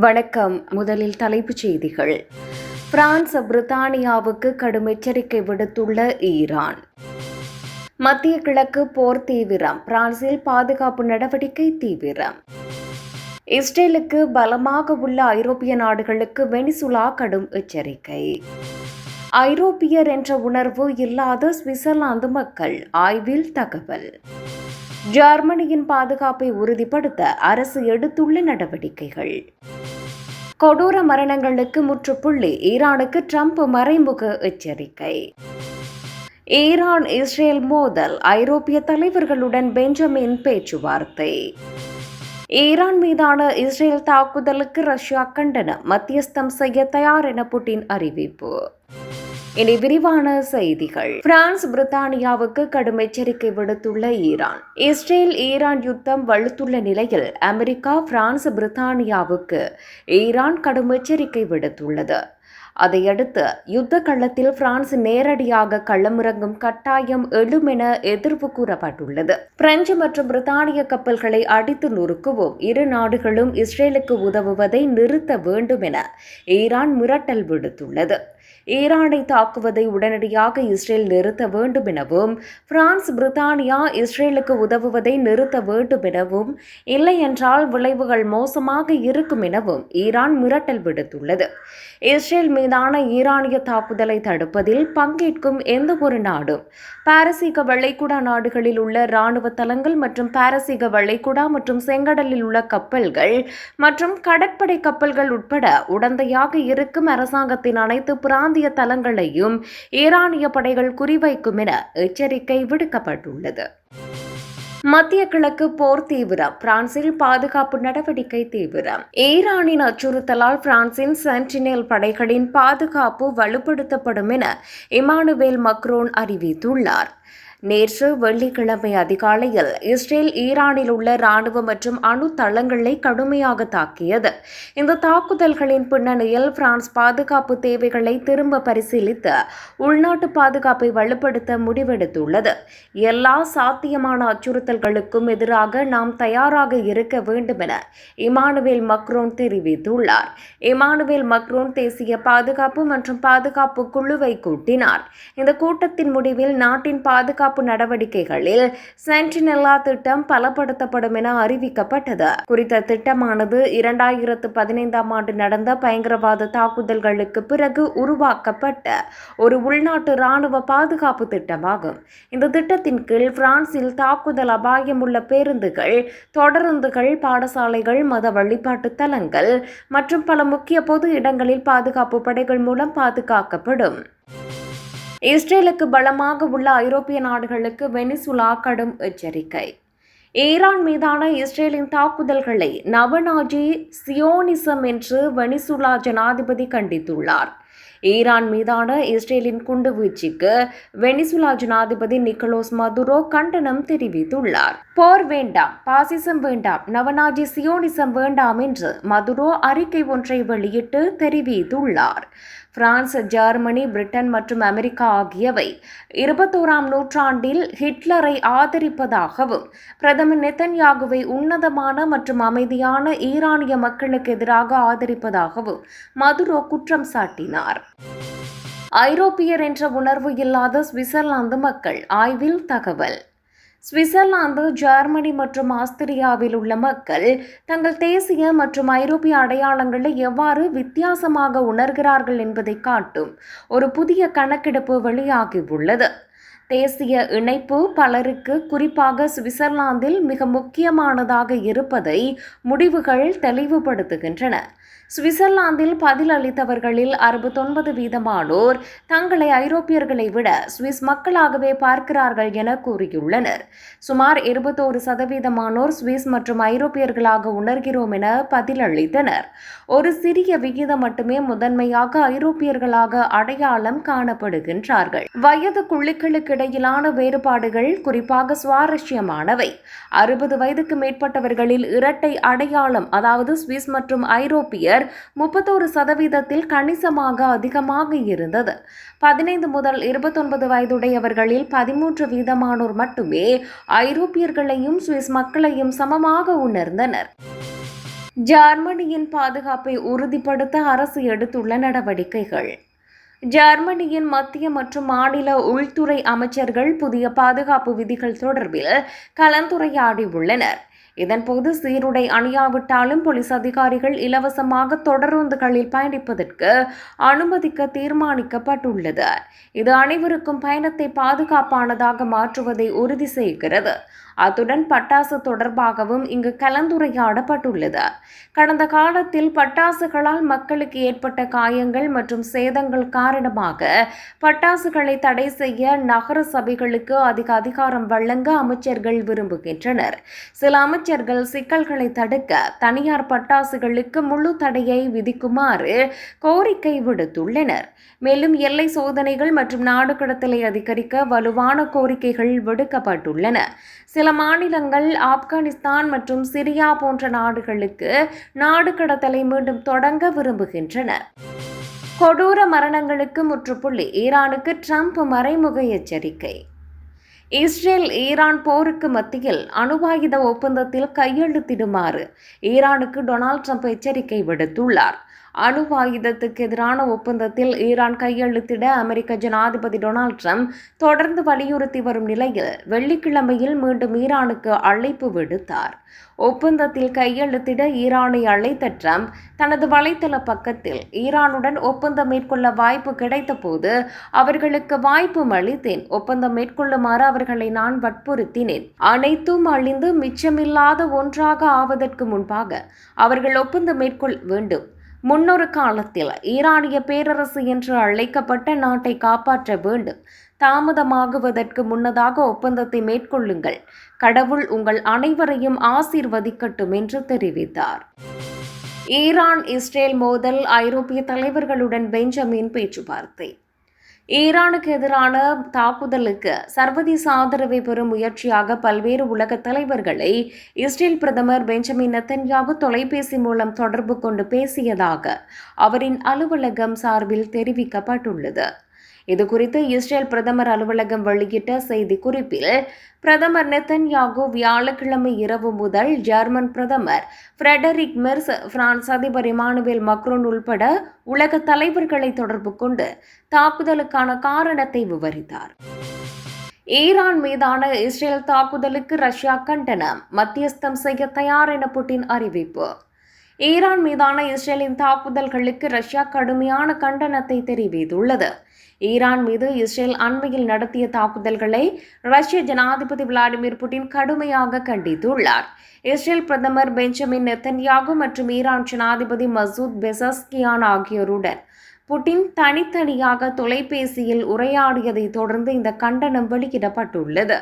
வணக்கம். முதலில் தலைப்புச் செய்திகள். பிரான்ஸ் பிரித்தானியாவுக்கு கடும் எச்சரிக்கை விடுத்துள்ள ஈரான். மத்திய கிழக்கு போர் தீவிரம். பிரான்சில் பாதுகாப்பு நடவடிக்கை தீவிரம். இஸ்ரேலுக்கு பலமாக உள்ள ஐரோப்பிய நாடுகளுக்கு வெனிசுலா கடும் எச்சரிக்கை. ஐரோப்பியர் என்ற உணர்வு இல்லாத சுவிட்சர்லாந்து மக்கள் ஆய்வில் தகவல். ஜெர்மனியின் பாதுகாப்பை உறுதிப்படுத்த அரசு எடுத்துள்ள நடவடிக்கைகள். கொடூர மரணங்களுக்கு முற்றுப்புள்ளி. ஈரானுக்கு ட்ரம்ப் மறைமுக எச்சரிக்கை. ஈரான் இஸ்ரேல் மோதல். ஐரோப்பிய தலைவர்களுடன் பெஞ்சமின் பேச்சுவார்த்தை. ஈரான் மீதான இஸ்ரேல் தாக்குதலுக்கு ரஷ்யா கண்டனம். மத்தியஸ்தம் செய்ய தயார் என புட்டின் அறிவிப்பு. இனி விரிவான செய்திகள். பிரான்ஸ் பிரித்தானியாவுக்கு கடும் எச்சரிக்கை விடுத்துள்ள ஈரான். இஸ்ரேல் ஈரான் யுத்தம் வலுத்துள்ள நிலையில் அமெரிக்கா பிரான்ஸ் பிரித்தானியாவுக்கு ஈரான் கடும் எச்சரிக்கை விடுத்துள்ளது. அதையடுத்து யுத்த களத்தில் பிரான்ஸ் நேரடியாக களமிறங்கும் கட்டாயம் எழும் என எதிர்ப்பு கூறப்பட்டுள்ளது. பிரெஞ்சு மற்றும் பிரித்தானிய கப்பல்களை அடித்து நொறுக்கவும் இரு நாடுகளும் இஸ்ரேலுக்கு உதவுவதை நிறுத்த வேண்டும் என ஈரான் மிரட்டல் விடுத்துள்ளது. ஈரானை தாக்குவதை உடனடியாக இஸ்ரேல் நிறுத்த வேண்டும் எனவும் பிரான்ஸ் பிரித்தானியா இஸ்ரேலுக்கு உதவுவதை நிறுத்த வேண்டும் எனவும் இல்லையென்றால் விளைவுகள் மோசமாக இருக்கும் எனவும் ஈரான் மிரட்டல் விடுத்துள்ளது. இஸ்ரேல் மீதான ஈரானிய தாக்குதலை தடுப்பதில் பங்கேற்கும் எந்த ஒரு நாடும் பாரசீக வளைகுடா நாடுகளில் உள்ள இராணுவ தளங்கள் மற்றும் பாரசீக வளைகுடா மற்றும் செங்கடலில் உள்ள கப்பல்கள் மற்றும் கடற்படை கப்பல்கள் உட்பட உடந்தையாக இருக்கும் அரசாங்கத்தின் அனைத்து பிராந்திய தளங்களையும் ஈரானிய படைகள் குறிவைக்கும் என எச்சரிக்கை விடுக்கப்பட்டுள்ளது. மத்திய கிழக்கு போர் தீவிரம் பிரான்சில் பாதுகாப்பு நடவடிக்கை தீவிரம். ஈரானின் அச்சுறுத்தலால் பிரான்சின் சென்டினேல் படைகளின் பாதுகாப்பு வலுப்படுத்தப்படும் என இமானுவேல் மக்ரோன் அறிவித்துள்ளார். நேற்று வெள்ளிக்கிழமை அதிகாலையில் இஸ்ரேல் ஈரானில் உள்ள ராணுவ மற்றும் அணு தளங்களை கடுமையாக தாக்கியது. இந்த தாக்குதல்களின் பின்னணியில் பிரான்ஸ் பாதுகாப்பு தேவைகளை திரும்ப பரிசீலித்து உள்நாட்டு பாதுகாப்பை வலுப்படுத்த முடிவெடுத்துள்ளது. எல்லா சாத்தியமான அச்சுறுத்தல்களுக்கும் எதிராக நாம் தயாராக இருக்க வேண்டும் என இமானுவேல் மக்ரோன் தெரிவித்துள்ளார். இமானுவேல் மக்ரோன் தேசிய பாதுகாப்பு மற்றும் பாதுகாப்பு குழுவை கூட்டினார். இந்த கூட்டத்தின் முடிவில் நாட்டின் பாதுகாப்பு பாதுகாப்பு நடவடிக்கைகளில் சென்டினெல்லா திட்டம் பலப்படுத்தப்படும் என அறிவிக்கப்பட்டது. குறித்த திட்டமானது இரண்டாயிரத்து பதினைந்தாம் ஆண்டு நடந்த பயங்கரவாத தாக்குதல்களுக்கு பிறகு உருவாக்கப்பட்ட ஒரு உள்நாட்டு ராணுவ பாதுகாப்பு திட்டமாகும். இந்த திட்டத்தின் கீழ் பிரான்சில் தாக்குதல் அபாயமுள்ள பேருந்துகள் தொடருந்துகள் பாடசாலைகள் மத வழிபாட்டு தலங்கள் மற்றும் பல முக்கிய பொது இடங்களில் பாதுகாப்பு படைகள் மூலம் பாதுகாக்கப்படும். இஸ்ரேலுக்கு பலமாக உள்ள ஐரோப்பிய நாடுகளுக்கு வெனிசுலா கடும் எச்சரிக்கை. ஈரான் மீதான இஸ்ரேலின் தாக்குதல்களை நவநாஜி சியோனிசம் என்று வெனிசுலா ஜனாதிபதி கண்டித்துள்ளார். ஈரான் மீதான இஸ்ரேலின் குண்டுவீச்சுக்கு வெனிசுலா ஜனாதிபதி நிக்கலோஸ் மதுரோ கண்டனம் தெரிவித்துள்ளார். போர் வேண்டாம் பாசிசம் வேண்டாம் நவநாஜி சியோனிசம் வேண்டாம் என்று மதுரோ அறிக்கை ஒன்றை வெளியிட்டு தெரிவித்துள்ளார். பிரான்ஸ் ஜெர்மனி பிரிட்டன் மற்றும் அமெரிக்கா ஆகியவை இருபத்தோராம் நூற்றாண்டில் ஹிட்லரை ஆதரிப்பதாகவும் பிரதமர் நெத்தன்யாகுவை உன்னதமான மற்றும் அமைதியான ஈரானிய மக்களுக்கு எதிராக ஆதரிப்பதாகவும் மதுரோ குற்றம் சாட்டினார். ஐரோப்பியர் என்ற உணர்வு இல்லாத சுவிட்சர்லாந்து மக்கள் ஆய்வில் தகவல். சுவிட்சர்லாந்து ஜெர்மனி மற்றும் ஆஸ்திரியாவில் உள்ள மக்கள் தங்கள் தேசிய மற்றும் ஐரோப்பிய அடையாளங்களை எவ்வாறு வித்தியாசமாக உணர்கிறார்கள் என்பதை காட்டும் ஒரு புதிய கணக்கெடுப்பு வெளியாகியுள்ளது தேசிய இணைப்பு பலருக்கு குறிப்பாக சுவிட்சர்லாந்தில் மிக முக்கியமானதாக இருப்பதை முடிவுகள் தெளிவுபடுத்துகின்றன. சுவிட்சர்லாந்தில் பதில் அளித்தவர்களில் அறுபத்தொன்பது வீதமானோர் தங்களை ஐரோப்பியர்களை விட சுவிஸ் மக்களாகவே பார்க்கிறார்கள் என கூறியுள்ளனர். சுமார் இருபத்தோரு சதவீதமானோர் சுவிஸ் மற்றும் ஐரோப்பியர்களாக உணர்கிறோம் என பதிலளித்தனர். ஒரு சிறிய விகிதம் மட்டுமே முதன்மையாக ஐரோப்பியர்களாக அடையாளம் காணப்படுகின்றார்கள். வயது குழுக்களுக்கு இடையிலான வேறுபாடுகள் குறிப்பாக சுவாரஸ்யமானவை. அறுபது வயதுக்கு மேற்பட்டவர்களில் இரட்டை அடையாளம் அதாவது சுவிஸ் மற்றும் ஐரோப்பிய ஐரோப்பியர் முப்பத்தோரு சதவீதத்தில் கணிசமாக அதிகமாக இருந்தது. பதினைந்து முதல் இருபத்தொன்பது வயதுடையவர்களில் பதிமூன்று வீதமானோர் மட்டுமே ஐரோப்பியர்களையும் சுவிஸ் மக்களையும் சமமாக உணர்ந்தனர். ஜெர்மனியின் பாதுகாப்பை உறுதிப்படுத்த அரசு எடுத்துள்ள நடவடிக்கைகள். ஜெர்மனியின் மத்திய மற்றும் மாநில உள்துறை அமைச்சர்கள் புதிய பாதுகாப்பு விதிகள் தொடர்பில் கலந்துரையாடி உள்ளனர் இதன்போது சீருடை அணியாவிட்டாலும் போலீஸ் அதிகாரிகள் இலவசமாக தொடருந்துகளில் பயணிப்பதற்கு அனுமதிக்க தீர்மானிக்கப்பட்டுள்ளது. இது அனைவருக்கும் பயணத்தை பாதுகாப்பானதாக மாற்றுவதை உறுதி செய்கிறது. அத்துடன் பட்டாசு தொடர்பாகவும் இங்கு கலந்துரையாடப்பட்டுள்ளது. கடந்த காலத்தில் பட்டாசுகளால் மக்களுக்கு ஏற்பட்ட காயங்கள் மற்றும் சேதங்கள் காரணமாக பட்டாசுகளை தடை செய்ய நகர சபைகளுக்கு அதிக அதிகாரம் வழங்க அமைச்சர்கள் விரும்புகின்றனர். சில அமைச்சர் அமைச்சர்கள் சிக்கல்களை தடுக்க தனியார் பட்டாசுகளுக்கு முழு தடையை விதிக்குமாறு கோரிக்கை விடுத்துள்ளனர். மேலும் எல்லை சோதனைகள் மற்றும் நாடு கடத்தலை அதிகரிக்க வலுவான கோரிக்கைகள் விடுக்கப்பட்டுள்ளன. சில மாநிலங்கள் ஆப்கானிஸ்தான் மற்றும் சிரியா போன்ற நாடுகளுக்கு நாடு கடத்தலை மீண்டும் தொடங்க விரும்புகின்றன. கொடூர மரணங்களுக்கு முற்றுப்புள்ளி. ஈரானுக்கு ட்ரம்ப் மறைமுக எச்சரிக்கை. இஸ்ரேல் ஈரான் போருக்கு மத்தியில் அணுவாயுத ஒப்பந்தத்தில் கையெழுத்திடுமாறு ஈரானுக்கு டொனால்ட் ட்ரம்ப் எச்சரிக்கை விடுத்துள்ளார். அணு ஆயுதத்துக்கு எதிரான ஒப்பந்தத்தில் ஈரான் கையெழுத்திட அமெரிக்க ஜனாதிபதி டொனால்ட் ட்ரம்ப் தொடர்ந்து வலியுறுத்தி வரும் நிலையில் வெள்ளிக்கிழமையில் மீண்டும் ஈரானுக்கு அழைப்பு விடுத்தார். ஒப்பந்தத்தில் கையெழுத்திட ஈரானை அழைத்த ட்ரம்ப் தனது வலைத்தள பக்கத்தில் ஈரானுடன் ஒப்பந்தம் மேற்கொள்ள வாய்ப்பு கிடைத்த போது அவர்களுக்கு வாய்ப்பு அளித்தேன். ஒப்பந்தம் மேற்கொள்ளுமாறு அவர்களை நான் வற்புறுத்தினேன். அனைத்தும் அழிந்து மிச்சமில்லாத ஒன்றாக ஆவதற்கு முன்பாக அவர்கள் ஒப்பந்தம் மேற்கொள்ள வேண்டும். முன்னொரு காலத்தில் ஈரானிய பேரரசு என்று அழைக்கப்பட்ட நாட்டை காப்பாற்ற வேண்டும். தாமதமாகுவதற்கு முன்னதாக ஒப்பந்தத்தை மேற்கொள்ளுங்கள். கடவுள் உங்கள் அனைவரையும் ஆசீர்வதிக்கட்டும் என்று தெரிவித்தார். ஈரான் இஸ்ரேல் மோதல் ஐரோப்பிய தலைவர்களுடன் பெஞ்சமின் பேச்சுவார்த்தை. ஈரானுக்கு எதிரான தாக்குதலுக்கு சர்வதேச ஆதரவை பெறும் முயற்சியாக பல்வேறு உலக தலைவர்களை இஸ்ரேல் பிரதமர் பெஞ்சமின் நெத்தன்யாகு தொலைபேசி மூலம் தொடர்பு கொண்டு பேசியதாக அவரின் அலுவலகம் சார்பில் தெரிவிக்கப்பட்டுள்ளது. இதுகுறித்து இஸ்ரேல் பிரதமர் அலுவலகம் வெளியிட்ட செய்திக்குறிப்பில் பிரதமர் நெத்தன்யாகு வியாழக்கிழமை இரவு முதல் ஜெர்மன் பிரதமர் ஃப்ரெடரிக் மெர்ஸ் பிரான்ஸ் அதிபர் இமானுவேல் மக்ரோன் உள்பட உலக தலைவர்களை தொடர்பு கொண்டு தாக்குதலுக்கான காரணத்தை விவரித்தார். ஈரான் மீதான இஸ்ரேல் தாக்குதலுக்கு ரஷ்யா கண்டனம் மத்தியஸ்தம் செய்ய தயார் என புட்டின் அறிவிப்பு. ஈரான் மீதான இஸ்ரேலின் தாக்குதல்களுக்கு ரஷ்யா கடுமையான கண்டனத்தை தெரிவித்துள்ளது. ஈரான் மீது இஸ்ரேல் அண்மையில் நடத்திய தாக்குதல்களை ரஷ்ய ஜனாதிபதி விளாடிமிர் புட்டின் கடுமையாக கண்டித்துள்ளார். இஸ்ரேல் பிரதமர் பெஞ்சமின் நெத்தன்யாகு மற்றும் ஈரான் ஜனாதிபதி மசூத் பெசஸ்கியான் ஆகியோருடன் புட்டின் தனித்தனியாக தொலைபேசியில் உரையாடியதை தொடர்ந்து இந்த கண்டனம் வெளியிடப்பட்டுள்ளது.